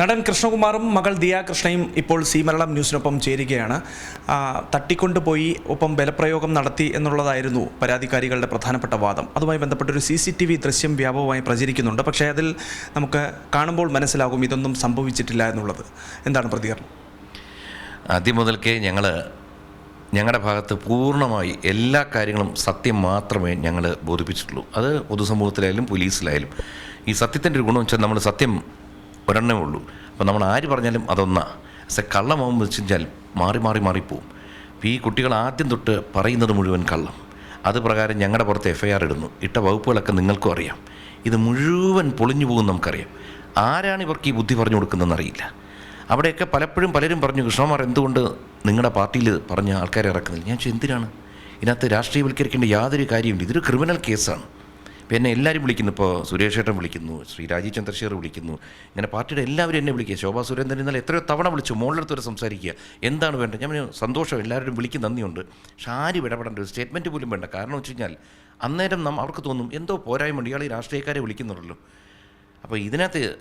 നടൻ കൃഷ്ണകുമാറും മകൾ ദിയ കൃഷ്ണയും ഇപ്പോൾ സി ന്യൂസിനൊപ്പം ചേരുകയാണ്. തട്ടിക്കൊണ്ടുപോയി ഒപ്പം ബലപ്രയോഗം നടത്തി എന്നുള്ളതായിരുന്നു പരാതിക്കാരികളുടെ പ്രധാനപ്പെട്ട വാദം. അതുമായി ബന്ധപ്പെട്ടൊരു സി സി ടി വി ദൃശ്യം വ്യാപകമായി പ്രചരിക്കുന്നുണ്ട്. പക്ഷേ അതിൽ നമുക്ക് കാണുമ്പോൾ മനസ്സിലാകും ഇതൊന്നും സംഭവിച്ചിട്ടില്ല എന്നുള്ളത്. എന്താണ് പ്രതികരണം? ആദ്യം മുതൽക്കേ ഞങ്ങൾ ഞങ്ങളുടെ ഭാഗത്ത് പൂർണമായി എല്ലാ കാര്യങ്ങളും സത്യം മാത്രമേ ഞങ്ങൾ ബോധിപ്പിച്ചിട്ടുള്ളൂ. അത് പൊതുസമൂഹത്തിലായാലും പോലീസിലായാലും ഈ സത്യത്തിന്റെ ഒരു ഗുണം വെച്ചാൽ നമ്മൾ സത്യം ഒരെണ്ണമേ ഉള്ളൂ. അപ്പോൾ നമ്മൾ ആര് പറഞ്ഞാലും അതൊന്നാ. പക്ഷേ കള്ളമാകുമ്പോൾ വെച്ച് കഴിഞ്ഞാൽ മാറി മാറി മാറിപ്പോവും ഈ കുട്ടികൾ ആദ്യം തൊട്ട് പറയുന്നത് മുഴുവൻ കള്ളം. അത് പ്രകാരം ഞങ്ങളുടെ പുറത്ത് എഫ് ഐ ആർ ഇടുന്നു. ഇട്ട വകുപ്പുകളൊക്കെ നിങ്ങൾക്കും അറിയാം. ഇത് മുഴുവൻ പൊളിഞ്ഞു പോകും നമുക്കറിയാം. ആരാണ് ഇവർക്ക് ഈ ബുദ്ധി പറഞ്ഞു കൊടുക്കുന്നതെന്ന് അറിയില്ല. അവിടെയൊക്കെ പലപ്പോഴും പലരും പറഞ്ഞു കൃഷ്ണകുമാർ എന്തുകൊണ്ട് നിങ്ങളുടെ പാർട്ടിയിൽ പറഞ്ഞ ആൾക്കാരെ ഇറക്കുന്നില്ല? ഞാൻ ചോദിച്ചു എന്തിനാണ്? ഇതിനകത്ത് രാഷ്ട്രീയവൽക്കരിക്കേണ്ട യാതൊരു കാര്യമില്ല ഇതൊരു ക്രിമിനൽ കേസാണ് ഇപ്പം എന്നെ എല്ലാവരും വിളിക്കുന്നു ഇപ്പോൾ സുരേഷ് ഏട്ടൻ വിളിക്കുന്നു ശ്രീ രാജീവ് ചന്ദ്രശേഖർ വിളിക്കുന്നു. ഇങ്ങനെ പാർട്ടിയുടെ എല്ലാവരും എന്നെ വിളിക്കുക. ശോഭാ സുരേന്ദ്രൻ ഇന്നലെ എത്രയോ തവണ വിളിച്ചു മുകളിലെടുത്ത് വരെ സംസാരിക്കുക. എന്താണ് വേണ്ടത്? ഞാൻ സന്തോഷം എല്ലാവരും വിളിക്കും നന്ദിയുണ്ട്. പക്ഷെ ആരും ഇടപെടേണ്ട ഒരു സ്റ്റേറ്റ്മെന്റ് പോലും വേണ്ട. കാരണം വെച്ച് കഴിഞ്ഞാൽ അന്നേരം നാം അവർക്ക് തോന്നും എന്തോ പോരായ്മ ഇയാൾ ഈ രാഷ്ട്രീയക്കാരെ വിളിക്കുന്നുണ്ടല്ലോ. അപ്പോൾ ഇതിനകത്ത്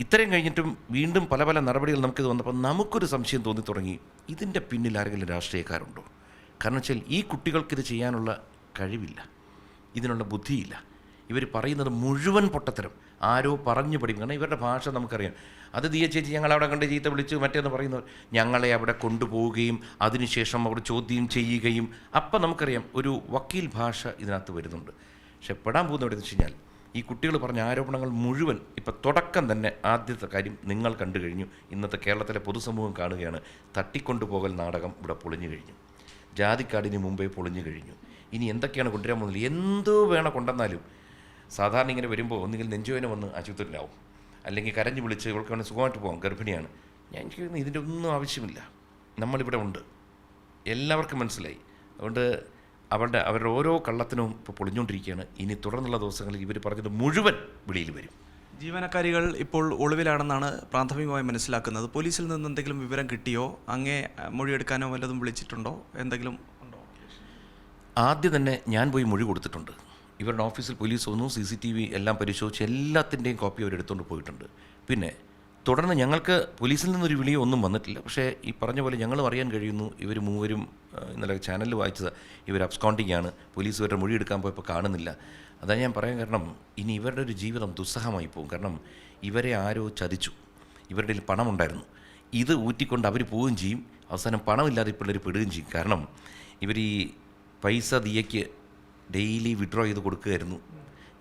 ഇത്രയും കഴിഞ്ഞിട്ടും വീണ്ടും പല പല നടപടികൾ നമുക്കിത് വന്നപ്പോൾ നമുക്കൊരു സംശയം തോന്നി തുടങ്ങി ഇതിന്റെ പിന്നിൽ ആരെങ്കിലും രാഷ്ട്രീയക്കാരുണ്ടോ? കാരണം വെച്ചാൽ ഈ കുട്ടികൾക്കിത് ചെയ്യാനുള്ള കഴിവില്ല. ഇതിനുള്ള ബുദ്ധിയില്ല. ഇവർ പറയുന്നത് മുഴുവൻ പൊട്ടത്തരം. ആരോ പറഞ്ഞു പഠിക്കും. കാരണം ഇവരുടെ ഭാഷ നമുക്കറിയാം. അത് ദിയ ചേച്ചി ഞങ്ങൾ അവിടെ കണ്ട് ചീത്ത വിളിച്ചു മറ്റേന്ന് പറയുന്നവർ ഞങ്ങളെ അവിടെ കൊണ്ടുപോവുകയും അതിനുശേഷം അവർ ചോദ്യം ചെയ്യുകയും അപ്പം നമുക്കറിയാം ഒരു വക്കീൽ ഭാഷ ഇതിനകത്ത് വരുന്നുണ്ട്. പക്ഷെ പെടാൻ പോകുന്ന എവിടെ വെച്ച് കഴിഞ്ഞാൽ ഈ കുട്ടികൾ പറഞ്ഞ ആരോപണങ്ങൾ മുഴുവൻ ഇപ്പം തുടക്കം തന്നെ ആദ്യത്തെ കാര്യം നിങ്ങൾ കണ്ടു കഴിഞ്ഞു. ഇന്നത്തെ കേരളത്തിലെ പൊതുസമൂഹം കാണുകയാണ്. തട്ടിക്കൊണ്ടുപോകൽ നാടകം ഇവിടെ പൊളിഞ്ഞു കഴിഞ്ഞു. ജാതിക്കാടിന് മുമ്പേ പൊളിഞ്ഞു കഴിഞ്ഞു. ഇനി എന്തൊക്കെയാണ് കൊണ്ടുവരാൻ പോകുന്നത്? എന്തോ വേണം കൊണ്ടുവന്നാലും സാധാരണ ഇങ്ങനെ വരുമ്പോൾ ഒന്നുകിൽ നെഞ്ചുവേന വന്ന് ആശുപത്രിയിലാവും. അല്ലെങ്കിൽ കരഞ്ഞു വിളിച്ച് ഇവൾക്ക് വേണമെങ്കിൽ സുഖമായിട്ട് പോകാം ഗർഭിണിയാണ്. ഞാൻ തോന്നുന്നു ഇതിന്റെ ഒന്നും ആവശ്യമില്ല. നമ്മളിവിടെ ഉണ്ട്. എല്ലാവർക്കും മനസ്സിലായി. അതുകൊണ്ട് അവരുടെ അവരുടെ ഓരോ കള്ളത്തിനും ഇപ്പോൾ പൊളിഞ്ഞുകൊണ്ടിരിക്കുകയാണ് ഇനി തുടർന്നുള്ള ദിവസങ്ങളിൽ ഇവർ പറഞ്ഞത് മുഴുവൻ വെളിയിൽ വരും. ജീവനക്കാരികൾ ഇപ്പോൾ ഒളിവിലാണെന്നാണ് പ്രാഥമികമായി മനസ്സിലാക്കുന്നത്. പോലീസിൽ നിന്ന് എന്തെങ്കിലും വിവരം കിട്ടിയോ? അങ്ങേ മൊഴിയെടുക്കാനോ വല്ലതും വിളിച്ചിട്ടുണ്ടോ? എന്തെങ്കിലും ഉണ്ടോ? ആദ്യം തന്നെ ഞാൻ പോയി മൊഴി കൊടുത്തിട്ടുണ്ട്. ഇവരുടെ ഓഫീസിൽ പോലീസ് വന്നു സി സി ടി വി എല്ലാം പരിശോധിച്ച് എല്ലാത്തിന്റെയും കോപ്പി അവരെടുത്തുകൊണ്ട് പോയിട്ടുണ്ട്. പിന്നെ തുടർന്ന് ഞങ്ങൾക്ക് പോലീസിൽ നിന്നൊരു വിളിയോ ഒന്നും വന്നിട്ടില്ല. പക്ഷേ ഈ പറഞ്ഞ പോലെ ഞങ്ങളും അറിയാൻ കഴിയുന്നു ഇവർ മൂവരും ഇന്നലെ ചാനലിൽ വായിച്ചത് ഇവർ അബ്സ്കോണ്ടിങ് ആണ്. പോലീസ് ഇവരുടെ മൊഴി എടുക്കാൻ പോയപ്പോൾ കാണുന്നില്ല. അതാ ഞാൻ പറയാൻ കാരണം ഇനി ഇവരുടെ ഒരു ജീവിതം ദുസ്സഹമായി പോകും. കാരണം ഇവരെ ആരോ ചതിച്ചു. ഇവരുടെ കയ്യിൽ പണമുണ്ടായിരുന്നു. ഇത് ഊറ്റിക്കൊണ്ട് അവർ പോവുകയും ചെയ്യും. അവസാനം പണമില്ലാതെ പിള്ളേർ പെടുകയും ചെയ്യും. കാരണം ഇവർ ഈ പൈസ ദിയയ്ക്ക് ഡെയിലി വിഡ്രോ ചെയ്ത് കൊടുക്കുകയായിരുന്നു.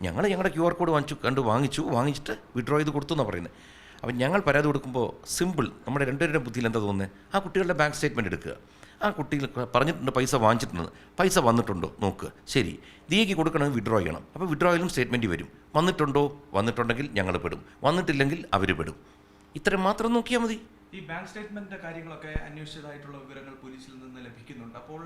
ഞങ്ങൾ ഞങ്ങളുടെ ക്യു ആർ കോഡ് വാങ്ങിച്ചു കണ്ട് വാങ്ങിച്ചു വാങ്ങിച്ചിട്ട് വിഡ്രോ ചെയ്ത് കൊടുത്തു എന്നാണ് പറയുന്നത് അപ്പം ഞങ്ങൾ പരാതി കൊടുക്കുമ്പോൾ സിമ്പിൾ നമ്മുടെ രണ്ടുപേരുടെ ബുദ്ധിയിൽ എന്താ തോന്നുന്നത് ആ കുട്ടികളുടെ ബാങ്ക് സ്റ്റേറ്റ്മെന്റ് എടുക്കുക. ആ കുട്ടികൾ പറഞ്ഞിട്ടുണ്ട് പൈസ വാങ്ങിച്ചിട്ടുണ്ട് പൈസ വന്നിട്ടുണ്ടോ? നോക്കുക ശരി. ദിയയ്ക്ക് കൊടുക്കണമെങ്കിൽ വിഡ്രോ ചെയ്യണം. അപ്പോൾ വിഡ്രോയിലും സ്റ്റേറ്റ്മെന്റ് വരും. വന്നിട്ടുണ്ടോ? വന്നിട്ടുണ്ടെങ്കിൽ ഞങ്ങൾ പെടും. വന്നിട്ടില്ലെങ്കിൽ അവർ പെടും. ഇത്രയും മാത്രം നോക്കിയാൽ മതി. ഈ ബാങ്ക് സ്റ്റേറ്റ്മെന്റിന്റെ കാര്യങ്ങളൊക്കെ അന്വേഷിച്ചതായിട്ടുള്ള വിവരങ്ങൾ പോലീസിൽ നിന്ന് ലഭിക്കുന്നുണ്ട് അപ്പോൾ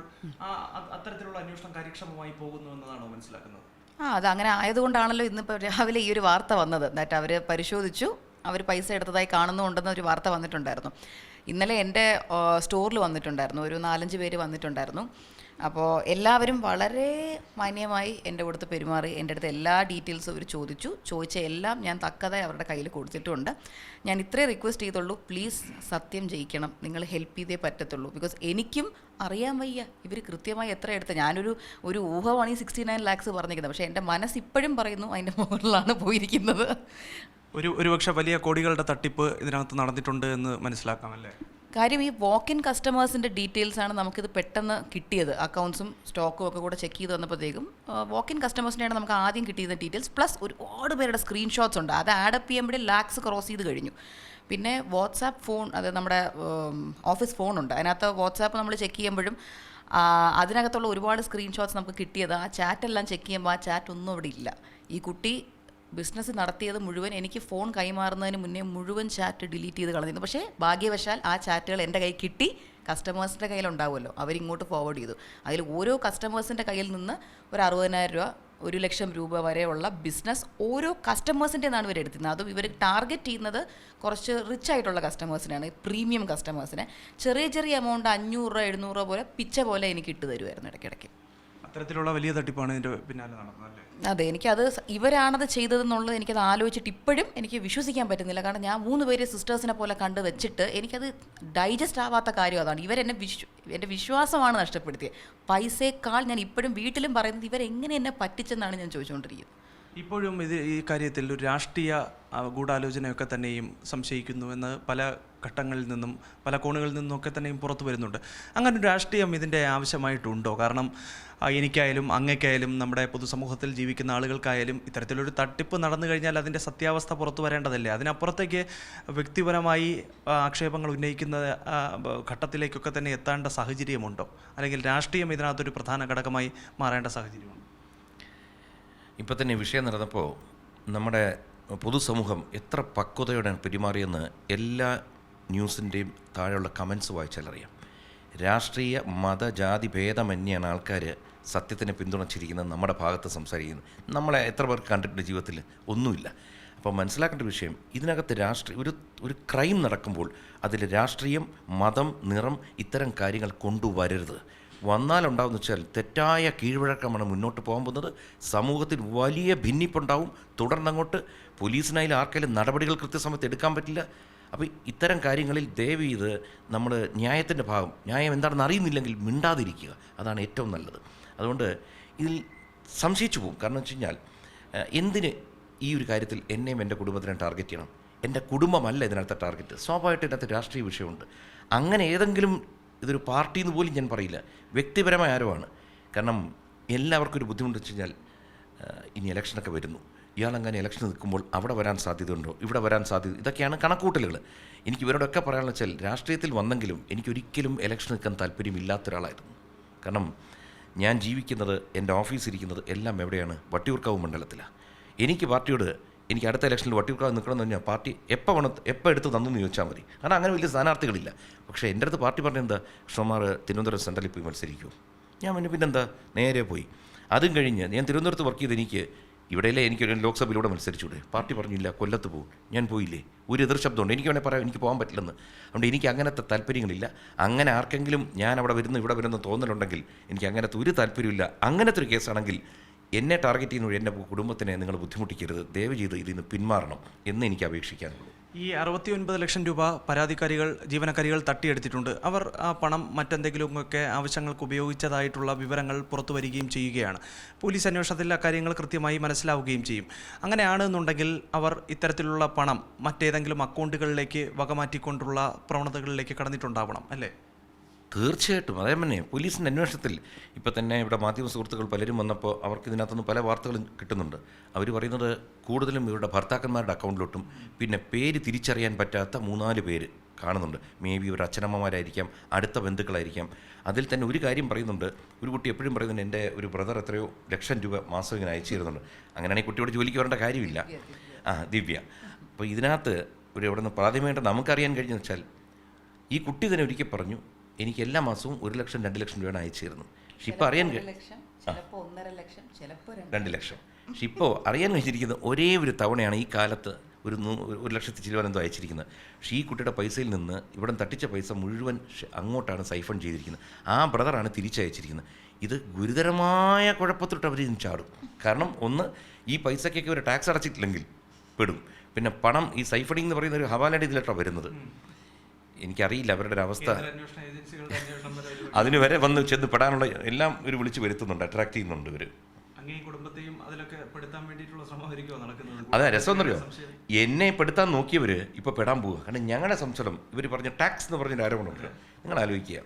അത്തരത്തിലുള്ള അന്വേഷണം കാര്യക്ഷമമായി പോകുന്നു എന്നതാണോ മനസ്സിലാക്കുന്നത്? ആ അത് അങ്ങനെ ആയതുകൊണ്ടാണല്ലോ ഇന്നിപ്പോൾ രാവിലെ ഈ ഒരു വാർത്ത വന്നത്. എന്നിട്ട് അവർ പരിശോധിച്ചു. അവർ പൈസ എടുത്തതായി കാണുന്നുണ്ടെന്ന് ഒരു വാർത്ത വന്നിട്ടുണ്ടായിരുന്നു. ഇന്നലെ എന്റെ സ്റ്റോറിൽ വന്നിട്ടുണ്ടായിരുന്നു. ഒരു നാലഞ്ച് പേര് വന്നിട്ടുണ്ടായിരുന്നു. അപ്പോൾ എല്ലാവരും വളരെ മാന്യമായി എന്റെ അടുത്ത് പെരുമാറി എന്റെ അടുത്ത് എല്ലാ ഡീറ്റെയിൽസും അവർ ചോദിച്ചു. ചോദിച്ച എല്ലാം ഞാൻ തക്കതായി അവരുടെ കയ്യിൽ കൊടുത്തിട്ടുണ്ട്. ഞാൻ ഇത്രേ റിക്വസ്റ്റ് ചെയ്തുള്ളൂ. പ്ലീസ് സത്യം ജയിക്കണം. നിങ്ങൾ ഹെൽപ്പ് ചെയ്തേ പറ്റത്തുള്ളൂ. ബിക്കോസ് എനിക്കും അറിയാൻ വയ്യ. ഇവർ കൃത്യമായി എത്ര എടുത്ത്. ഞാനൊരു ഒരു ഊഹമാണ് ഈ സിക്സ്റ്റി നയൻ ലാക്സ് പറഞ്ഞിരിക്കുന്നത്. പക്ഷേ എന്റെ മനസ്സ് ഇപ്പോഴും പറയുന്നു അതിന്റെ മുകളിലാണ് പോയിരിക്കുന്നത്. ഒരു ഒരു ഒരുപക്ഷെ വലിയ കോടികളുടെ തട്ടിപ്പ് ഇതിനകത്ത് നടന്നിട്ടുണ്ട് എന്ന് മനസ്സിലാക്കാമല്ലേ കാര്യം ഈ വോക്ക് ഇൻ കസ്റ്റമേഴ്സിന്റെ ഡീറ്റെയിൽസ് ആണ് നമുക്കിത് പെട്ടെന്ന് കിട്ടിയത്. അക്കൗണ്ട്സും സ്റ്റോക്കും ഒക്കെ കൂടെ ചെക്ക് ചെയ്ത് വന്നപ്പോഴത്തേക്കും വോക്ക് ഇൻ കസ്റ്റമേഴ്സിന്റെയാണ് നമുക്ക് ആദ്യം കിട്ടിയത് ഡീറ്റെയിൽസ് പ്ലസ് ഒരുപാട് പേരുടെ സ്ക്രീൻഷോട്ട്സ് ഉണ്ട്. അത് ആഡ് അപ്പ് ചെയ്യുമ്പോഴേ ലാക്സ് ക്രോസ് ചെയ്ത് കഴിഞ്ഞു. പിന്നെ വാട്സാപ്പ് ഫോൺ അത് നമ്മുടെ ഓഫീസ് ഫോണുണ്ട് അതിനകത്ത് വാട്സാപ്പ് നമ്മൾ ചെക്ക് ചെയ്യുമ്പോഴും അതിനകത്തുള്ള ഒരുപാട് സ്ക്രീൻഷോട്ട്സ് നമുക്ക് കിട്ടിയത്. ആ ചാറ്റെല്ലാം ചെക്ക് ചെയ്യുമ്പോൾ ആ ചാറ്റ് ഒന്നും അവിടെ ഇല്ല. ഈ കുട്ടി ബിസിനസ് നടത്തിയത് മുഴുവൻ എനിക്ക് ഫോൺ കൈമാറുന്നതിന് മുന്നേ മുഴുവൻ ചാറ്റ് ഡിലീറ്റ് ചെയ്ത് കളഞ്ഞിരുന്നു. പക്ഷേ ഭാഗ്യവശാൽ ആ ചാറ്റുകൾ എന്റെ കയ്യിൽ കിട്ടി. കസ്റ്റമേഴ്സിന്റെ കയ്യിലുണ്ടാവുമല്ലോ. അവരിങ്ങോട്ട് ഫോർവേഡ് ചെയ്തു. അതിൽ ഓരോ കസ്റ്റമേഴ്സിന്റെ കയ്യിൽ നിന്ന് ഒരു അറുപതിനായിരം രൂപ ഒരു ലക്ഷം രൂപ വരെയുള്ള ബിസിനസ് ഓരോ കസ്റ്റമേഴ്സിന്റെ നിന്നാണ് ഇവർ എടുത്തിരുന്നത്. അതും ഇവർ ടാർഗറ്റ് ചെയ്യുന്നത് കുറച്ച് റിച്ച് ആയിട്ടുള്ള കസ്റ്റമേഴ്സിനാണ് പ്രീമിയം കസ്റ്റമേഴ്സിനെ ചെറിയ ചെറിയ എമൗണ്ട് അഞ്ഞൂറ് രൂപ എഴുന്നൂറ് രൂപ പോലെ പിച്ച പോലെ എനിക്ക് ഇട്ട് തരുമായിരുന്നു ഇടയ്ക്കിടയ്ക്ക്. അത്തരത്തിലുള്ള വലിയ തട്ടിപ്പാണ് ഇതിന്റെ പിന്നാലെ നടന്നത് അതെ എനിക്കത് ഇവരാണത് ചെയ്തതെന്നുള്ളത് എനിക്കത് ആലോചിച്ചിട്ട് ഇപ്പോഴും എനിക്ക് വിശ്വസിക്കാൻ പറ്റുന്നില്ല. കാരണം ഞാൻ മൂന്ന് പേര് സിസ്റ്റേഴ്സിനെ പോലെ കണ്ട് വെച്ചിട്ട് എനിക്കത് ഡൈജസ്റ്റ് ആവാത്ത കാര്യം അതാണ്. ഇവരെന്നെ വിശ്വ എന്റെ വിശ്വാസമാണ് നഷ്ടപ്പെടുത്തിയത്. പൈസയേക്കാൾ ഞാൻ ഇപ്പോഴും വീട്ടിലും പറയുന്നത് ഇവരെങ്ങനെ എന്നെ പറ്റിച്ചെന്നാണ് ഞാൻ ചോദിച്ചുകൊണ്ടിരിക്കുന്നത് ഇപ്പോഴും ഇത് ഈ കാര്യത്തിൽ ഒരു രാഷ്ട്രീയ ഗൂഢാലോചനയൊക്കെ തന്നെയും സംശയിക്കുന്നുവെന്ന് പല ഘട്ടങ്ങളിൽ നിന്നും പല കോണുകളിൽ നിന്നൊക്കെ തന്നെയും പുറത്തു വരുന്നുണ്ട്. അങ്ങനെ ഒരു രാഷ്ട്രീയം ഇതിന്റെ ആവശ്യമായിട്ടുണ്ടോ? കാരണം എനിക്കായാലും അങ്ങയ്ക്കായാലും നമ്മുടെ പൊതുസമൂഹത്തിൽ ജീവിക്കുന്ന ആളുകൾക്കായാലും ഇത്തരത്തിലൊരു തട്ടിപ്പ് നടന്നു കഴിഞ്ഞാൽ അതിന്റെ സത്യാവസ്ഥ പുറത്തു വരേണ്ടതല്ലേ? അതിനപ്പുറത്തേക്ക് വ്യക്തിപരമായി ആക്ഷേപങ്ങൾ ഉന്നയിക്കുന്ന ഘട്ടത്തിലേക്കൊക്കെ തന്നെ എത്തേണ്ട സാഹചര്യമുണ്ടോ? അല്ലെങ്കിൽ രാഷ്ട്രീയം ഇതിനകത്തൊരു പ്രധാന ഘടകമായി മാറേണ്ട സാഹചര്യമുണ്ടോ? ഇപ്പോൾ തന്നെ വിഷയം നടന്നപ്പോൾ നമ്മുടെ പൊതുസമൂഹം എത്ര പക്വതയോടെ പെരുമാറിയെന്ന് എല്ലാ ന്യൂസിന്റെയും താഴെയുള്ള കമൻസ് വായിച്ചാൽ അറിയാം. രാഷ്ട്രീയ മത ജാതി ഭേദമന്യാണ് ആൾക്കാർ സത്യത്തിനെ പിന്തുണച്ചിരിക്കുന്നത് നമ്മുടെ ഭാഗത്ത് സംസാരിക്കുന്നത്. നമ്മളെ എത്ര പേർക്ക് കണ്ടിട്ടുണ്ട് ജീവിതത്തിൽ ഒന്നുമില്ല. അപ്പോൾ മനസ്സിലാക്കേണ്ട വിഷയം ഇതിനകത്ത് രാഷ്ട്രീയ ഒരു ഒരു ക്രൈം നടക്കുമ്പോൾ അതിൽ രാഷ്ട്രീയം മതം നിറം ഇത്തരം കാര്യങ്ങൾ കൊണ്ടുവരരുത്. വന്നാലുണ്ടാവുന്ന വെച്ചാൽ തെറ്റായ കീഴ്വഴക്കമാണ് മുന്നോട്ട് പോകാൻ പോകുന്നത്. സമൂഹത്തിൽ വലിയ ഭിന്നിപ്പുണ്ടാവും. തുടർന്നങ്ങോട്ട് പോലീസിനായാലും ആർക്കെങ്കിലും നടപടികൾ കൃത്യസമയത്ത് എടുക്കാൻ പറ്റില്ല. അപ്പോൾ ഇത്തരം കാര്യങ്ങളിൽ ദയവ് ചെയ്ത് നമ്മൾ ന്യായത്തിന്റെ ഭാഗം ന്യായം എന്താണെന്ന് അറിയുന്നില്ലെങ്കിൽ മിണ്ടാതിരിക്കുക. അതാണ് ഏറ്റവും നല്ലത്. അതുകൊണ്ട് ഇതിൽ സംശയിച്ചു പോകും. കാരണം വെച്ച് കഴിഞ്ഞാൽ എന്തിന് ഈ ഒരു കാര്യത്തിൽ എന്നെയും എന്റെ കുടുംബത്തിനെ ടാർഗറ്റ് ചെയ്യണം? എന്റെ കുടുംബമല്ല ഇതിനകത്ത് ടാർഗറ്റ്. സ്വാഭാവികമായിട്ട് ഇതിനകത്ത് രാഷ്ട്രീയ വിഷയമുണ്ട്. അങ്ങനെ ഏതെങ്കിലും ഇതൊരു പാർട്ടി എന്ന് പോലും ഞാൻ പറയില്ല. വ്യക്തിപരമായ ആരുമാണ് കാരണം എല്ലാവർക്കും ഒരു ബുദ്ധിമുട്ട് വെച്ച് കഴിഞ്ഞാൽ ഇനി ഇലക്ഷനൊക്കെ വരുന്നു. ഇയാളങ്ങനെ ഇലക്ഷൻ നിൽക്കുമ്പോൾ അവിടെ വരാൻ സാധ്യതയുണ്ടോ? ഇവിടെ വരാൻ സാധ്യത ഇതൊക്കെയാണ് കണക്കൂട്ടലുകൾ എനിക്ക് ഇവരോടൊക്കെ പറയാനുള്ള വെച്ചാൽ രാഷ്ട്രീയത്തിൽ വന്നെങ്കിലും എനിക്കൊരിക്കലും ഇലക്ഷൻ നിൽക്കാൻ താല്പര്യമില്ലാത്ത ഒരാളായിരുന്നു. കാരണം ഞാൻ ജീവിക്കുന്നത് എന്റെ ഓഫീസ് ഇരിക്കുന്നത് എല്ലാം എവിടെയാണ്? വട്ടിയൂർക്കാവ് മണ്ഡലത്തിലാണ് എനിക്ക് പാർട്ടിയോട് എനിക്ക് അടുത്ത ഇലക്ഷനിൽ വട്ടിയൂർക്കാവ് നിൽക്കണമെന്ന് പറഞ്ഞാൽ പാർട്ടി എപ്പോൾ വേണം എപ്പോൾ എടുത്ത് തന്നു എന്ന് ചോദിച്ചാൽ മതി. കാരണം അങ്ങനെ വലിയ സ്ഥാനാർത്ഥികളില്ല. പക്ഷേ എന്റെ അടുത്ത് പാർട്ടി പറഞ്ഞെന്താ എന്താ? കൃഷ്ണകുമാർ തിരുവനന്തപുരം സെൻട്രലിൽ പോയി മത്സരിക്കൂ. ഞാൻ പിന്നെ പിന്നെന്താ നേരെ പോയി. അതും കഴിഞ്ഞ് ഞാൻ തിരുവനന്തപുരത്ത് വർക്ക് ചെയ്ത് എനിക്ക് ഇവിടെയല്ലേ എനിക്ക് ലോക്സഭയിലൂടെ മത്സരിച്ചൂടെ? പാർട്ടി പറഞ്ഞില്ല കൊല്ലത്ത് പോകും ഞാൻ പോയില്ലേ? ഒരു എതിർ ശബ്ദമുണ്ട്. എനിക്ക് വേണേൽ പറയാം എനിക്ക് പോകാൻ പറ്റില്ലെന്ന്. അതുകൊണ്ട് എനിക്ക് അങ്ങനത്തെ താല്പര്യങ്ങളില്ല. അങ്ങനെ ആർക്കെങ്കിലും ഞാൻ അവിടെ വരുന്നു ഇവിടെ വരുന്നു തോന്നലുണ്ടെങ്കിൽ എനിക്ക് അങ്ങനത്തെ ഒരു താല്പര്യമില്ല അങ്ങനത്തെ ഒരു കേസാണെങ്കിൽ എന്നെ ടാർഗറ്റ് ചെയ്യുന്ന എന്റെ കുടുംബത്തിനെ നിങ്ങൾ ബുദ്ധിമുട്ടിക്കരുത്. ദയവ് ചെയ്ത് ഇതിൽ നിന്ന് പിന്മാറണം എന്ന് എനിക്ക് അപേക്ഷിക്കാനുള്ളൂ. ഈ അറുപത്തി ഒൻപത് ലക്ഷം രൂപ പരാതിക്കാരികൾ ജീവനക്കാരികൾ തട്ടിയെടുത്തിട്ടുണ്ട്. അവർ ആ പണം മറ്റെന്തെങ്കിലുമൊക്കെ ആവശ്യങ്ങൾക്ക് ഉപയോഗിച്ചതായിട്ടുള്ള വിവരങ്ങൾ പുറത്തു വരികയും ചെയ്യുകയാണ്. പോലീസ് അന്വേഷണത്തിൽ അക്കാര്യങ്ങൾ കൃത്യമായി മനസ്സിലാവുകയും ചെയ്യും. അങ്ങനെയാണെന്നുണ്ടെങ്കിൽ അവർ ഇത്തരത്തിലുള്ള പണം മറ്റേതെങ്കിലും അക്കൗണ്ടുകളിലേക്ക് വകമാറ്റിക്കൊണ്ടുള്ള പ്രവണതകളിലേക്ക് കടന്നിട്ടുണ്ടാവണം അല്ലേ? തീർച്ചയായിട്ടും. അതേ തന്നെ പോലീസിന്റെ അന്വേഷണത്തിൽ ഇപ്പോൾ തന്നെ ഇവിടെ മാധ്യമ സുഹൃത്തുക്കൾ പലരും വന്നപ്പോൾ അവർക്ക് ഇതിനകത്തുനിന്ന് പല വാർത്തകളും കിട്ടുന്നുണ്ട്. അവർ പറയുന്നത് കൂടുതലും ഇവരുടെ ഭർത്താക്കന്മാരുടെ അക്കൗണ്ടിലോട്ടും പിന്നെ പേര് തിരിച്ചറിയാൻ പറ്റാത്ത മൂന്നാൽ പേര് കാണുന്നുണ്ട്. മേ ബി ഇവർ അച്ഛനമ്മമാരായിരിക്കാം അടുത്ത ബന്ധുക്കളായിരിക്കാം. അതിൽ തന്നെ ഒരു കാര്യം പറയുന്നുണ്ട്. ഒരു കുട്ടി എപ്പോഴും പറയുന്നുണ്ട് എന്റെ ഒരു ബ്രദർ എത്രയോ ലക്ഷം രൂപ മാസം ഇങ്ങനെ അയച്ചു തരുന്നുണ്ട്. അങ്ങനെയാണെങ്കിൽ കുട്ടിയോട് ജോലിക്ക് വരേണ്ട കാര്യമില്ല. ആ ദിവ്യ. അപ്പോൾ ഇതിനകത്ത് ഒരു എവിടെ നിന്ന് പ്രാഥമികമായിട്ട് നമുക്കറിയാൻ കഴിഞ്ഞെന്ന് വെച്ചാൽ ഈ കുട്ടി തന്നെ ഒരിക്കൽ പറഞ്ഞു എനിക്ക് എല്ലാ മാസവും ഒരു ലക്ഷം രണ്ട് ലക്ഷം രൂപയാണ് അയച്ചിരുന്നു പക്ഷെ ഇപ്പോൾ അറിയാൻ രണ്ട് ലക്ഷം. പക്ഷെ ഇപ്പോൾ അറിയാൻ വെച്ചിരിക്കുന്നത് ഒരേ ഒരു തവണയാണ് ഈ കാലത്ത് ഒരു ഒരു ലക്ഷത്തി ചിലവൻ എന്തോ അയച്ചിരിക്കുന്നത്. പക്ഷേ ഈ കുട്ടിയുടെ പൈസയിൽ നിന്ന് ഇവിടെ തട്ടിച്ച പൈസ മുഴുവൻ അങ്ങോട്ടാണ് സൈഫൺ ചെയ്തിരിക്കുന്നത്. ആ ബ്രദറാണ് തിരിച്ചയച്ചിരിക്കുന്നത്. ഇത് ഗുരുതരമായ കുഴപ്പത്തിലോട്ട് അവർ ഇതിന് ചാടും. കാരണം ഒന്ന് ഈ പൈസയ്ക്കൊക്കെ ഒരു ടാക്സ് അടച്ചിട്ടില്ലെങ്കിൽ പെടും. പിന്നെ പണം ഈ സൈഫണിംഗ് എന്ന് പറയുന്ന ഒരു ഹവാലയുടെ ഇതിലോട്ടാണ് വരുന്നത്. എനിക്കറിയില്ല അവരുടെ ഒരു അവസ്ഥ അന്വേഷണ ഏജൻസികളുടെ അന്വേഷണം വരെ ഒരു- അതിന് വരെ വന്ന് ചെന്ന് പെടാനുള്ള എല്ലാം ഇവർ വിളിച്ച് വരുത്തുന്നുണ്ട് അട്രാക്ട് ചെയ്യുന്നുണ്ട് ഇവർ അതെ രസം രസമെന്നറിയോ എന്നെ പെടുത്താൻ നോക്കിയവർ ഇപ്പോൾ പെടാൻ പോവുക. കാരണം ഞങ്ങളുടെ സംശയം ഇവർ പറഞ്ഞ ടാക്സ് എന്ന് പറഞ്ഞ ആരോപണമുണ്ട് നിങ്ങൾ ആലോചിക്കുക.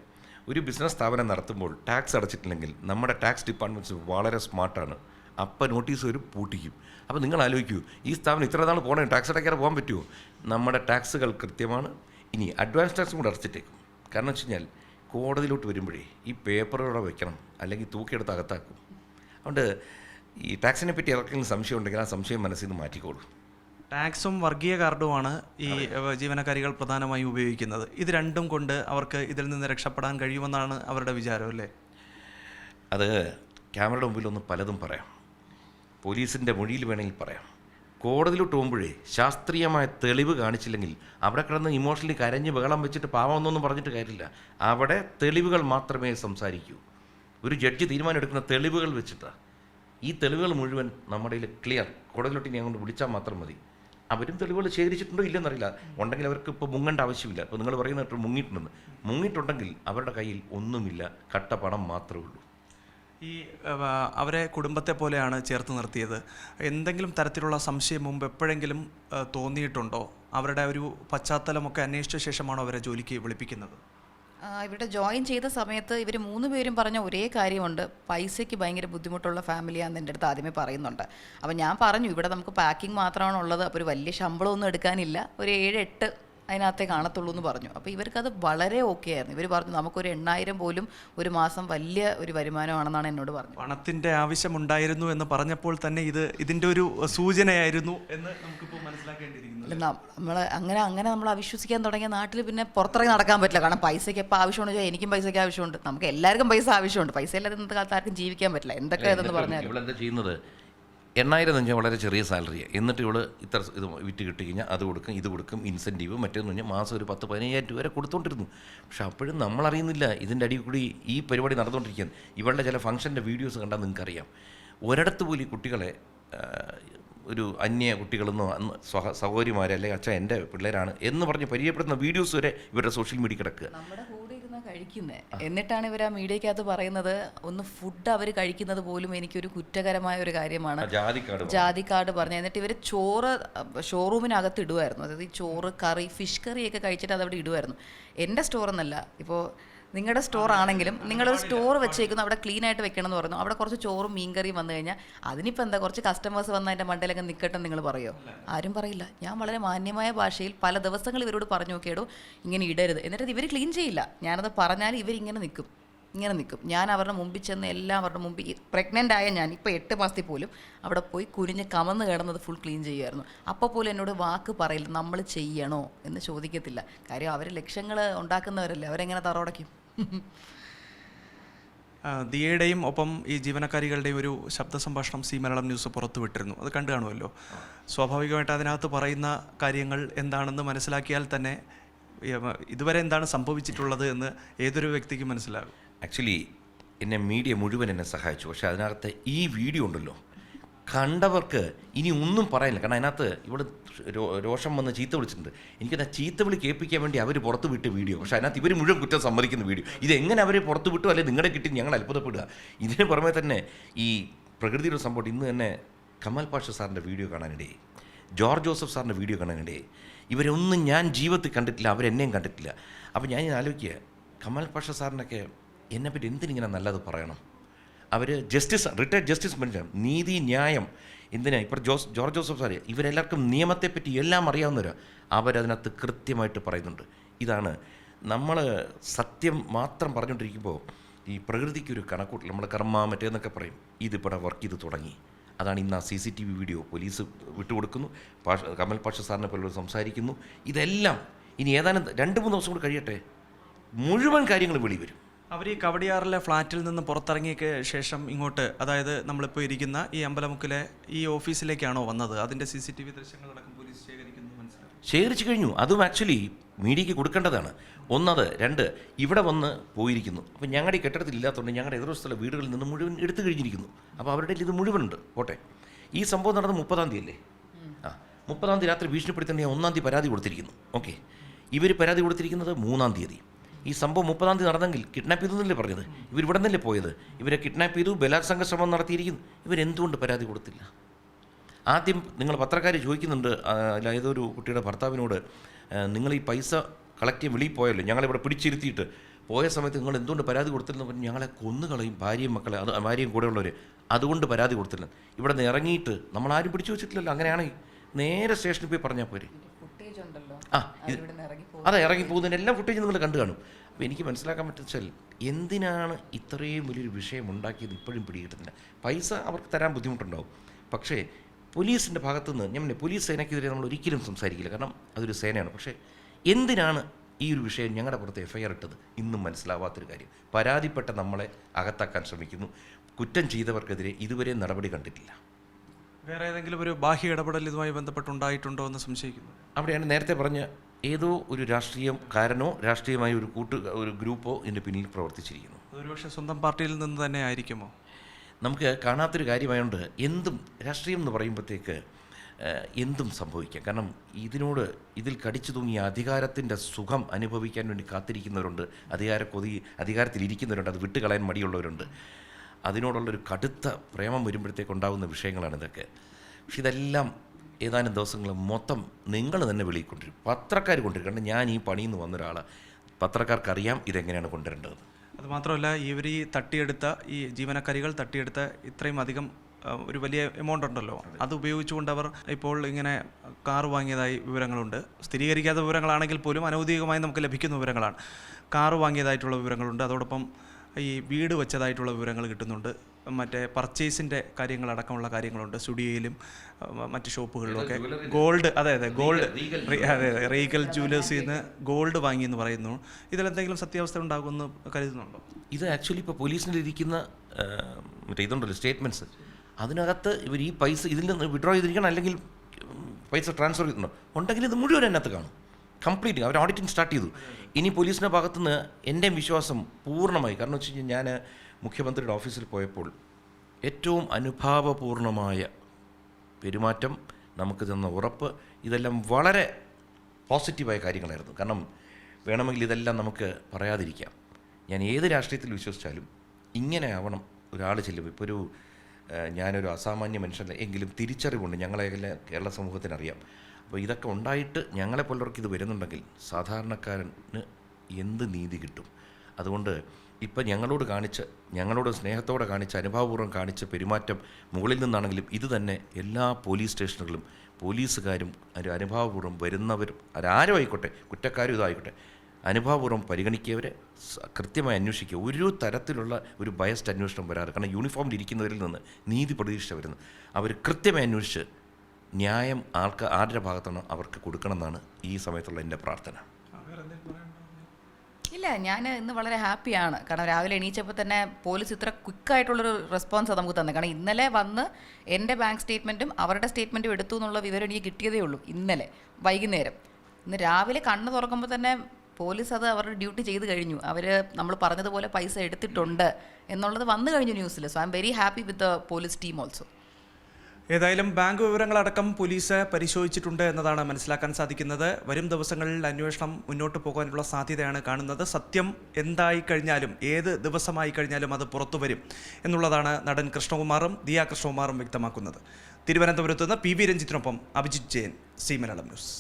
ഒരു ബിസിനസ് സ്ഥാപനം നടത്തുമ്പോൾ ടാക്സ് അടച്ചിട്ടില്ലെങ്കിൽ നമ്മുടെ ടാക്സ് ഡിപ്പാർട്ട്മെന്റ്സ് വളരെ സ്മാർട്ടാണ് അപ്പം നോട്ടീസ് വരും പൂട്ടിക്കും. അപ്പോൾ നിങ്ങൾ ആലോചിക്കൂ ഈ സ്ഥാപനം ഇത്ര നാൾ പോകണേ ടാക്സ് അടയ്ക്കാതെ പോകാൻ പറ്റുമോ നമ്മുടെ ടാക്സുകൾ കൃത്യമാണ്. ഇനി അഡ്വാൻസ് ടാക്സും കൂടെ അടച്ചിട്ടേക്കും. കാരണം വെച്ച് കഴിഞ്ഞാൽ കോടതിയിലോട്ട് വരുമ്പോഴേ ഈ പേപ്പറുകളെ വെക്കണം അല്ലെങ്കിൽ തൂക്കിയെടുത്ത് അകത്താക്കും. അതുകൊണ്ട് ഈ ടാക്സിനെ പറ്റി ഇറക്കെങ്കിലും സംശയം ഉണ്ടെങ്കിൽ ആ സംശയം മനസ്സിൽ നിന്ന് മാറ്റിക്കോളൂ. ടാക്സും വർഗീയ കാർഡുമാണ് ഈ ജീവനക്കാരികൾ പ്രധാനമായും ഉപയോഗിക്കുന്നത്. ഇത് രണ്ടും കൊണ്ട് അവർക്ക് ഇതിൽ നിന്ന് രക്ഷപ്പെടാൻ കഴിയുമെന്നാണ് അവരുടെ വിചാരം അല്ലേ? അത് ക്യാമറയുടെ മുമ്പിൽ ഒന്ന് പലതും പറയാം. പോലീസിന്റെ മൊഴിയിൽ വേണമെങ്കിൽ പറയാം. കോടതിയിലോട്ട് പോകുമ്പോഴേ ശാസ്ത്രീയമായ തെളിവ് കാണിച്ചില്ലെങ്കിൽ അവിടെ കിടന്ന് ഇമോഷണലി കരഞ്ഞ് ബഹളം വെച്ചിട്ട് പാവമെന്നൊന്നും പറഞ്ഞിട്ട് കാര്യമില്ല. അവിടെ തെളിവുകൾ മാത്രമേ സംസാരിക്കൂ. ഒരു ജഡ്ജി തീരുമാനം എടുക്കുന്ന തെളിവുകൾ വെച്ചിട്ടാണ് ഈ തെളിവുകൾ മുഴുവൻ നമ്മുടെ ക്ലിയർ കോടതിയിലോട്ട് ഇനി അങ്ങോട്ട് വിളിച്ചാൽ മാത്രം മതി. അവരും തെളിവുകൾ ശേഖരിച്ചിട്ടുണ്ടോ ഇല്ലെന്നറിയില്ല ഉണ്ടെങ്കിൽ അവർക്ക് ഇപ്പോൾ മുങ്ങേണ്ട ആവശ്യമില്ല. ഇപ്പോൾ നിങ്ങൾ പറയുന്ന മുങ്ങിയിട്ടുണ്ടെന്ന്. മുങ്ങിയിട്ടുണ്ടെങ്കിൽ അവരുടെ കയ്യിൽ ഒന്നുമില്ല. കട്ട പണം മാത്രമേ ഉള്ളൂ. ഈ അവരെ കുടുംബത്തെ പോലെയാണ് ചേർത്ത് നിർത്തിയത്. എന്തെങ്കിലും തരത്തിലുള്ള സംശയം മുമ്പ് എപ്പോഴെങ്കിലും തോന്നിയിട്ടുണ്ടോ? അവരുടെ ഒരു പശ്ചാത്തലമൊക്കെ അന്വേഷിച്ച ശേഷമാണോ അവരെ ജോലിക്ക് വിളിപ്പിക്കുന്നത്? ഇവിടെ ജോയിൻ ചെയ്ത സമയത്ത് ഇവർ മൂന്ന് പേരും പറഞ്ഞ ഒരേ കാര്യമുണ്ട്. പൈസയ്ക്ക് ഭയങ്കര ബുദ്ധിമുട്ടുള്ള ഫാമിലിയാണെന്ന് എന്റെ അടുത്ത് ആദ്യമേ പറയുന്നുണ്ട്. അപ്പോൾ ഞാൻ പറഞ്ഞു ഇവിടെ നമുക്ക് പാക്കിംഗ് മാത്രമാണ് ഉള്ളത് അപ്പോൾ ഒരു വലിയ ശമ്പളമൊന്നും എടുക്കാനില്ല. ഒരു ഏഴ് എട്ട് അതിനകത്തേ കാണത്തുള്ളൂ എന്ന് പറഞ്ഞു. അപ്പോൾ ഇവർക്കത് വളരെ ഓക്കെ ആയിരുന്നു. ഇവർ പറഞ്ഞു നമുക്കൊരു എണ്ണായിരം പോലും ഒരു മാസം വലിയ ഒരു വരുമാനമാണെന്നാണ് എന്നോട് പറഞ്ഞത് പണത്തിന്റെ ആവശ്യമുണ്ടായിരുന്നു എന്ന് പറഞ്ഞപ്പോൾ തന്നെ ഇത് ഇതിന്റെ ഒരു സൂചനയായിരുന്നു എന്ന് നമുക്കിപ്പോൾ മനസ്സിലാക്കേണ്ടിയിരിക്കുന്നു. അല്ല നമ്മൾ അങ്ങനെ അങ്ങനെ നമ്മൾ അവിശ്വസിക്കാൻ തുടങ്ങിയ നാട്ടിൽ പിന്നെ പുറത്തിറങ്ങി നടക്കാൻ പറ്റില്ല. കാരണം പൈസയ്ക്ക് എപ്പോൾ ആവശ്യമാണ് ചോദിച്ചാൽ എനിക്കും പൈസയ്ക്ക് ആവശ്യമുണ്ട്. നമുക്ക് എല്ലാവർക്കും പൈസ ആവശ്യമുണ്ട്. പൈസ ഇല്ലാതെ ഇന്നത്തെ കാലത്ത് ആർക്കും ജീവിക്കാൻ പറ്റില്ല. എന്തൊക്കെ ഇതെന്ന് പറഞ്ഞാൽ ചെയ്യുന്നത്? എണ്ണായിരം എന്ന് വളരെ ചെറിയ സാലറി. എന്നിട്ട് ഇവൾ ഇത്ര ഇത് വിറ്റ് കിട്ടി കഴിഞ്ഞാൽ അത് കൊടുക്കും ഇത് കൊടുക്കും ഇൻസെന്റീവ് മറ്റേന്ന് പറഞ്ഞാൽ മാസം ഒരു പത്ത് പതിനയ്യായിരം രൂപ വരെ കൊടുത്തോണ്ടിരുന്നു. പക്ഷെ അപ്പോഴും നമ്മളറിയുന്നില്ല ഇതിന്റെ അടിയിൽ കൂടി ഈ പരിപാടി നടന്നുകൊണ്ടിരിക്കുകയാണ് ഇവളുടെ ചില ഫംഗ്ഷന്റെ വീഡിയോസ് കണ്ടാൽ നിങ്ങൾക്കറിയാം. ഒരിടത്ത് പോലും ഈ കുട്ടികളെ ഒരു അന്യ കുട്ടികളെന്നോ അന്ന് സഹ സഹോദരിമാരെ അല്ലെങ്കിൽ അച്ഛൻ എന്റെ പിള്ളേരാണ് എന്ന് പറഞ്ഞ് പരിചയപ്പെടുന്ന വീഡിയോസ് വരെ ഇവരുടെ സോഷ്യൽ മീഡിയ കിടക്കുക. കൂടെ കഴിക്കുന്നത് എന്നിട്ടാണ് ഇവർ ആ മീഡിയക്കകത്ത് പറയുന്നത് ഒന്ന് ഫുഡ് അവർ കഴിക്കുന്നത് പോലും എനിക്കൊരു കുറ്റകരമായ ഒരു കാര്യമാണ്. ജാതി കാർഡ് പറഞ്ഞു. എന്നിട്ട് ഇവർ ചോറ് ഷോറൂമിനകത്ത് ഇടുമായിരുന്നു അതായത് ഈ ചോറ് കറി ഫിഷ് കറിയൊക്കെ കഴിച്ചിട്ട് അതവിടെ ഇടുമായിരുന്നു എന്റെ സ്റ്റോർ എന്നല്ല. ഇപ്പോൾ നിങ്ങളുടെ സ്റ്റോർ ആണെങ്കിലും നിങ്ങളൊരു സ്റ്റോർ വെച്ചേക്കുന്നു അവിടെ ക്ലീൻ ആയിട്ട് വെക്കണം എന്ന് പറഞ്ഞു. അവിടെ കുറച്ച് ചോറും മീൻകറിയും വന്നു കഴിഞ്ഞാൽ അതിനിപ്പോൾ എന്താ കുറച്ച് കസ്റ്റമേഴ്സ് വന്ന അതിന്റെ മണ്ടയിലൊക്കെ നിൽക്കട്ടെ നിങ്ങൾ പറയോ? ആരും പറയില്ല. ഞാൻ വളരെ മാന്യമായ ഭാഷയിൽ പല ദിവസങ്ങൾ ഇവരോട് പറഞ്ഞു നോക്കിയടോ ഇങ്ങനെ ഇടരുത്. എന്നിട്ട് ഇവർ ക്ലീൻ ചെയ്യില്ല. ഞാനത് പറഞ്ഞാൽ ഇവരിങ്ങനെ നിൽക്കും ഇങ്ങനെ നിൽക്കും ഞാൻ അവരുടെ മുമ്പിൽ ചെന്ന് എല്ലാം അവരുടെ മുമ്പിൽ പ്രഗ്നന്റ് ആയ ഞാൻ ഇപ്പോൾ എട്ട് മാസത്തിൽ പോലും അവിടെ പോയി കുനിഞ്ഞ് കമന്ന് കിടന്നത് ഫുൾ ക്ലീൻ ചെയ്യുമായിരുന്നു അപ്പോൾ പോലും എന്നോട് വാക്ക് പറയില്ല. നമ്മൾ ചെയ്യണോ? എന്ന് ചോദിക്കത്തില്ല. കാര്യം അവർ ലക്ഷ്യങ്ങൾ ഉണ്ടാക്കുന്നവരല്ലേ. അവരെങ്ങനെ തറോടയ്ക്കും ദിയയുടെയും ഒപ്പം ഈ ജീവനക്കാരികളുടെയും ഒരു ശബ്ദ സംഭാഷണം സി മലയാളം ന്യൂസ് പുറത്തു വിട്ടിരുന്നു. അത് കണ്ടു കാണുമല്ലോ. സ്വാഭാവികമായിട്ട് അതിനകത്ത് പറയുന്ന കാര്യങ്ങൾ എന്താണെന്ന് മനസ്സിലാക്കിയാൽ തന്നെ ഇതുവരെ എന്താണ് സംഭവിച്ചിട്ടുള്ളത് എന്ന് ഏതൊരു വ്യക്തിക്കും മനസ്സിലാകും. ആക്ച്വലി എന്നെ മീഡിയ മുഴുവൻ എന്നെ സഹായിച്ചു. പക്ഷേ അതിനകത്ത് ഈ വീഡിയോ ഉണ്ടല്ലോ. കണ്ടവർക്ക് ഇനി ഒന്നും പറയാനില്ല. കാരണം അതിനകത്ത് ഇവിടെ രോഷം വന്ന് ചീത്ത വിളിച്ചിട്ടുണ്ട്. എനിക്കത് ആ ചീത്ത വിളി കേൾപ്പിക്കാൻ വേണ്ടി അവർ പുറത്ത് വിട്ട് വീഡിയോ. പക്ഷേ അതിനകത്ത് ഇവർ മുഴുവൻ കുറ്റം സമ്മതിക്കുന്ന വീഡിയോ. ഇത് എങ്ങനെ അവരെ പുറത്ത് വിട്ടു അല്ലെങ്കിൽ നിങ്ങളുടെ കിട്ടി ഞങ്ങൾ അത്ഭുതപ്പെടുക? ഇതിന് പുറമെ തന്നെ ഈ പ്രകൃതിയുടെ സംഭവം ഇന്ന് തന്നെ കമൽ പാഷ സാറിന്റെ വീഡിയോ കാണാനിടയായി ജോർജ് ജോസഫ് സാറിന്റെ വീഡിയോ കാണാനിടയായി ഇവരൊന്നും ഞാൻ ജീവിതത്തിൽ കണ്ടിട്ടില്ല അവരെന്നെയും കണ്ടിട്ടില്ല. അപ്പോൾ ഞാൻ ആലോചിക്കുക കമൽ പാഷ സാറിനൊക്കെ എന്നെപ്പറ്റി എന്തിനിങ്ങനെ നല്ലത് പറയണം? അവർ ജസ്റ്റിസ് റിട്ടയർഡ് ജസ്റ്റിസ് മനുഷ്യൻ നീതി ന്യായം എന്തിനാ? ഇപ്പോൾ ജോസ് ജോർജ് ജോസഫ് സാറി ഇവരെല്ലാവർക്കും നിയമത്തെപ്പറ്റി എല്ലാം അറിയാവുന്നവരാണ് അവരതിനകത്ത് കൃത്യമായിട്ട് പറയുന്നുണ്ട്. ഇതാണ് നമ്മൾ സത്യം മാത്രം പറഞ്ഞുകൊണ്ടിരിക്കുമ്പോൾ ഈ പ്രകൃതിക്ക് ഒരു കണക്കൂട്ടിൽ നമ്മൾ കർമ്മ മറ്റേന്നൊക്കെ പറയും ഇതിവിടെ വർക്ക് ചെയ്ത് തുടങ്ങി. അതാണ് ഇന്ന് ആ C C T V video police വിട്ടുകൊടുക്കുന്നു. Pasha Kamal Pasha സാറിനെ പോലെ സംസാരിക്കുന്നു. ഇതെല്ലാം ഇനി ഏതാനും രണ്ട് മൂന്ന് ദിവസം കൂടി കഴിയട്ടെ. മുഴുവൻ കാര്യങ്ങളും വെളി വരും. അവർ ഈ കവടിയാറിലെ ഫ്ലാറ്റിൽ നിന്ന് പുറത്തിറങ്ങിയ ശേഷം ഇങ്ങോട്ട് അതായത് നമ്മളിപ്പോൾ ഇരിക്കുന്ന ഈ അമ്പലമുക്കിലെ ഈ ഓഫീസിലേക്കാണോ വന്നത്? അതിന്റെ സി സി ടി വി ദൃശ്യങ്ങളടക്കം പോലീസ് ശേഖരിക്കുന്നത് മനസ്സിലായി? ശേഖരിച്ചു കഴിഞ്ഞു. അതും ആക്ച്വലി മീഡിയയ്ക്ക് കൊടുക്കേണ്ടതാണ്. ഒന്നത് രണ്ട് ഇവിടെ വന്ന് പോയിരിക്കുന്നു. അപ്പോൾ ഞങ്ങളുടെ ഈ കെട്ടിടത്തിൽ ഇല്ലാത്തതുകൊണ്ട് ഞങ്ങളുടെ എതിർവശത്തുള്ള വീടുകളിൽ നിന്ന് മുഴുവൻ എടുത്തു കഴിഞ്ഞിരിക്കുന്നു. അപ്പോൾ അവരുടെ ഇത് മുഴുവനുണ്ട്. പോട്ടെ. ഈ സംഭവം നടന്നത് മുപ്പതാം തീയതി അല്ലേ ആ മുപ്പതാം തീയതി രാത്രി ഭീഷണിപ്പെടുത്തേണ്ട ഞാൻ ഒന്നാം തീയതി പരാതി കൊടുത്തിരിക്കുന്നു. ഓക്കെ. ഇവർ പരാതി കൊടുത്തിരിക്കുന്നത് മൂന്നാം തീയതി. ഈ സംഭവം മുപ്പതാം തീയതി നടന്നെങ്കിൽ കിഡ്നാപ്പ് ചെയ്തു എന്നല്ലേ പറഞ്ഞത്? ഇവർ ഇവിടെ നിന്നല്ലേ പോയത്? ഇവരെ കിഡ്നാപ്പ് ചെയ്തു ബലാത്സംഗ ശ്രമം നടത്തിയിരിക്കുന്നു ഇവരെന്തുകൊണ്ട് പരാതി കൊടുത്തില്ല? ആദ്യം നിങ്ങൾ പത്രക്കാർ ചോദിക്കുന്നുണ്ട് അല്ല ഏതൊരു കുട്ടിയുടെ ഭർത്താവിനോട് നിങ്ങൾ ഈ പൈസ കളക്ട് ചെയ്യാൻ വെളിയിൽ പോയല്ലോ? ഞങ്ങളിവിടെ പിടിച്ചിരുത്തിയിട്ട് പോയ സമയത്ത് നിങ്ങൾ എന്തുകൊണ്ട് പരാതി കൊടുത്തില്ലെന്ന് പറഞ്ഞു ഞങ്ങളെ കൊന്നുകളയും ഭാര്യയും മക്കളെ അത് ഭാര്യയും കൂടെയുള്ളവർ അതുകൊണ്ട് പരാതി കൊടുത്തില്ല. ഇവിടെ നിന്ന് ഇറങ്ങിയിട്ട് നമ്മൾ ആരും പിടിച്ചു വെച്ചിട്ടില്ലല്ലോ അങ്ങനെയാണെങ്കിൽ നേരെ സ്റ്റേഷനിൽ പോയി പറഞ്ഞാൽ പോരെ. ആ അതെ ഇറങ്ങി പോകുന്നതിന്റെ എല്ലാ ഫുട്ടേജും നിങ്ങൾ കണ്ടു കാണും. അപ്പോൾ എനിക്ക് മനസ്സിലാക്കാൻ പറ്റുവെച്ചാൽ എന്തിനാണ് ഇത്രയും വലിയൊരു വിഷയം ഉണ്ടാക്കിയത് ഇപ്പോഴും പിടികിട്ടുന്നില്ല? പൈസ അവർക്ക് തരാൻ ബുദ്ധിമുട്ടുണ്ടാവും. പക്ഷേ പോലീസിന്റെ ഭാഗത്തുനിന്ന് ഞാൻ പോലീസ് സേനയ്ക്കെതിരെ നമ്മൾ ഒരിക്കലും സംസാരിക്കില്ല. കാരണം അതൊരു സേനയാണ്. പക്ഷേ എന്തിനാണ് ഈ ഒരു വിഷയം ഞങ്ങളുടെ പുറത്ത് എഫ്ഐആർ ഇട്ടത്? ഇന്നും മനസ്സിലാവാത്തൊരു കാര്യം. പരാതിപ്പെട്ട നമ്മളെ അകത്താക്കാൻ ശ്രമിക്കുന്നു. കുറ്റം ചെയ്തവർക്കെതിരെ ഇതുവരെ നടപടി കണ്ടിട്ടില്ല. വേറെ ഏതെങ്കിലും ഒരു ബാഹ്യ ഇടപെടൽ ഇതുമായി ബന്ധപ്പെട്ടുണ്ടായിട്ടുണ്ടോ എന്ന് സംശയിക്കുന്നു. അവിടെയാണ് നേരത്തെ പറഞ്ഞ ഏതോ ഒരു രാഷ്ട്രീയക്കാരനോ രാഷ്ട്രീയമായ ഒരു കൂട്ട് ഒരു ഗ്രൂപ്പോ ഇതിന്റെ പിന്നിൽ പ്രവർത്തിച്ചിരിക്കുന്നു. ഒരുപക്ഷെ സ്വന്തം പാർട്ടിയിൽ നിന്ന് തന്നെ ആയിരിക്കുമോ? നമുക്ക് കാണാത്തൊരു കാര്യമായതുകൊണ്ട് എന്തും രാഷ്ട്രീയം എന്ന് പറയുമ്പോഴത്തേക്ക് എന്തും സംഭവിക്കാം. കാരണം ഇതിനോട് ഇതിൽ കടിച്ചു തൂങ്ങിയ അധികാരത്തിന്റെ സുഖം അനുഭവിക്കാൻ വേണ്ടി കാത്തിരിക്കുന്നവരുണ്ട്. അധികാര കൊതി അധികാരത്തിലിരിക്കുന്നവരുണ്ട് അത് വിട്ടുകളയാൻ മടിയുള്ളവരുണ്ട്. അതിനോടുള്ളൊരു കടുത്ത പ്രേമം വരുമ്പോഴത്തേക്ക് ഉണ്ടാകുന്ന വിഷയങ്ങളാണ് ഇതൊക്കെ. പക്ഷെ ഇതെല്ലാം ഏതാനും ദിവസങ്ങൾ മൊത്തം നിങ്ങൾ തന്നെ വിളിക്കൊണ്ടിരിക്കും പത്രക്കാർ കൊണ്ടിരിക്കും. കാരണം ഞാൻ ഈ പണിയിൽ നിന്ന് വന്ന ഒരാളാണ് പത്രക്കാർക്കറിയാം ഇതെങ്ങനെയാണ് കൊണ്ടുവരേണ്ടത്. അതുമാത്രമല്ല ഇവർ ഈ തട്ടിയെടുത്ത ഈ ജീവനക്കാരികൾ തട്ടിയെടുത്ത ഇത്രയും അധികം ഒരു വലിയ എമൗണ്ട് ഉണ്ടല്ലോ. അത് ഉപയോഗിച്ചുകൊണ്ട് അവർ ഇപ്പോൾ ഇങ്ങനെ കാർ വാങ്ങിയതായി വിവരങ്ങളുണ്ട്. സ്ഥിരീകരിക്കാത്ത വിവരങ്ങളാണെങ്കിൽ പോലും അനൗദ്യോഗികമായി നമുക്ക് ലഭിക്കുന്ന വിവരങ്ങളാണ്. കാർ വാങ്ങിയതായിട്ടുള്ള വിവരങ്ങളുണ്ട്. അതോടൊപ്പം ഈ വീട് വെച്ചതായിട്ടുള്ള വിവരങ്ങൾ കിട്ടുന്നുണ്ട്. മറ്റേ പർച്ചേസിന്റെ കാര്യങ്ങളടക്കമുള്ള കാര്യങ്ങളുണ്ട്. സ്റ്റുഡിയോയിലും മറ്റു മറ്റ് ഷോപ്പുകളിലും ഒക്കെ. ഗോൾഡ് അതെ അതെ ഗോൾഡ് അതെ അതെ റീഗൽ ജുവലേഴ്സിൽ നിന്ന് ഗോൾഡ് വാങ്ങി എന്ന് പറയുന്നു. ഇതിലെന്തെങ്കിലും സത്യാവസ്ഥ ഉണ്ടാകുമെന്ന് കരുതുന്നുണ്ടോ? ഇത് ആക്ച്വലി ഇപ്പോൾ പോലീസിന്റെ ഇരിക്കുന്ന മറ്റേ ഇതുണ്ടല്ലോ സ്റ്റേറ്റ്മെന്റ്സ് അതിനകത്ത് ഇവർ ഈ പൈസ ഇതിൽ നിന്ന് വിഡ്രോ ചെയ്തിരിക്കണം അല്ലെങ്കിൽ പൈസ ട്രാൻസ്ഫർ ചെയ്തിട്ടുണ്ടോ? ഉണ്ടെങ്കിൽ ഇത് മുഴുവൻ അതിനകത്ത് കാണും. കംപ്ലീറ്റ് അവർ ഓഡിറ്റിംഗ് സ്റ്റാർട്ട് ചെയ്തു. ഇനി പോലീസിന്റെ ഭാഗത്തുനിന്ന് എന്റെ വിശ്വാസം പൂർണമായി. കാരണം വെച്ച് കഴിഞ്ഞാൽ ഞാൻ മുഖ്യമന്ത്രിയുടെ ഓഫീസിൽ പോയപ്പോൾ ഏറ്റവും അനുഭാവപൂർണമായ പെരുമാറ്റം നമുക്ക് തന്ന ഉറപ്പ് ഇതെല്ലാം വളരെ പോസിറ്റീവായ കാര്യങ്ങളായിരുന്നു. കാരണം വേണമെങ്കിൽ ഇതെല്ലാം നമുക്ക് പറയാതിരിക്കാം. ഞാൻ ഏത് രാഷ്ട്രീയത്തിൽ വിശ്വസിച്ചാലും ഇങ്ങനെ ആവണം ഒരാൾ ചെല്ലുമ്പോൾ. ഇപ്പോൾ ഒരു ഞാനൊരു അസാമാന്യ മനുഷ്യനല്ല. എങ്കിലും തിരിച്ചറിവുണ്ട്. ഞങ്ങളെ കേരള സമൂഹത്തിന് അറിയാം അപ്പോൾ ഇതൊക്കെ ഉണ്ടായിട്ട് ഞങ്ങളെപ്പോലുള്ളവർക്ക് ഇത് വരുന്നുണ്ടെങ്കിൽ സാധാരണക്കാരന് എന്ത് നീതി കിട്ടും? അതുകൊണ്ട് ഇപ്പം ഞങ്ങളോട് കാണിച്ച ഞങ്ങളോട് സ്നേഹത്തോടെ കാണിച്ച അനുഭാവപൂർവം കാണിച്ച പെരുമാറ്റം മുകളിൽ നിന്നാണെങ്കിലും ഇത് തന്നെ എല്ലാ പോലീസ് സ്റ്റേഷനുകളും പോലീസുകാരും ഒരു അനുഭാവപൂർവം വരുന്നവരും അതാരും ആയിക്കോട്ടെ കുറ്റക്കാരും ഇതായിക്കോട്ടെ അനുഭാവപൂർവം പരിഗണിക്കിയവരെ കൃത്യമായി അന്വേഷിക്കുക. ഒരു തരത്തിലുള്ള ഒരു ബയസ്ഡ് അന്വേഷണം വരാറ് കാരണം യൂണിഫോമിൽ ഇരിക്കുന്നവരിൽ നിന്ന് നീതി പ്രതീക്ഷ വരുന്നു അവർ കൃത്യമായി അന്വേഷിച്ച് ന്യായം ആൾക്ക് ആരുടെ ഭാഗത്താണ് അവർക്ക് കൊടുക്കണമെന്നാണ് ഈ സമയത്തുള്ള എന്റെ പ്രാർത്ഥന. ഇല്ല ഞാൻ ഇന്ന് വളരെ ഹാപ്പിയാണ്. കാരണം രാവിലെ എണീച്ചപ്പോൾ തന്നെ പോലീസ് ഇത്ര ക്വിക്കായിട്ടുള്ളൊരു റെസ്പോൺസ് നമുക്ക് തന്നെ. കാരണം ഇന്നലെ വന്ന് എന്റെ ബാങ്ക് സ്റ്റേറ്റ്മെന്റും അവരുടെ സ്റ്റേറ്റ്മെന്റും എടുത്തു എന്നുള്ള വിവരം എനിക്ക് കിട്ടിയതേ ഉള്ളൂ ഇന്നലെ വൈകുന്നേരം. ഇന്ന് രാവിലെ കണ്ണ് തുറക്കുമ്പോൾ തന്നെ പോലീസ് അത് അവരുടെ ഡ്യൂട്ടി ചെയ്ത് കഴിഞ്ഞു. അവർ നമ്മൾ പറഞ്ഞതുപോലെ പൈസ എടുത്തിട്ടുണ്ട് എന്നുള്ളത് വന്നു കഴിഞ്ഞു ന്യൂസിൽ. So I'm very happy with the police team also ഏതായാലും ബാങ്ക് വിവരങ്ങളടക്കം പോലീസ് പരിശോധിച്ചിട്ടുണ്ട് എന്നതാണ് മനസ്സിലാക്കാൻ സാധിക്കുന്നത്. വരും ദിവസങ്ങളിൽ അന്വേഷണം മുന്നോട്ട് പോകാനുള്ള സാധ്യതയാണ് കാണുന്നത്. സത്യം എന്തായി കഴിഞ്ഞാലും ഏത് ദിവസമായി കഴിഞ്ഞാലും അത് പുറത്തു വരും എന്നുള്ളതാണ് നടൻ കൃഷ്ണകുമാറും ദിയ കൃഷ്ണകുമാറും വ്യക്തമാക്കുന്നത്. തിരുവനന്തപുരത്ത് നിന്ന് പി വി രഞ്ജിത്തിനൊപ്പം അഭിജിത് ജയൻ സി മലയാളം ന്യൂസ്.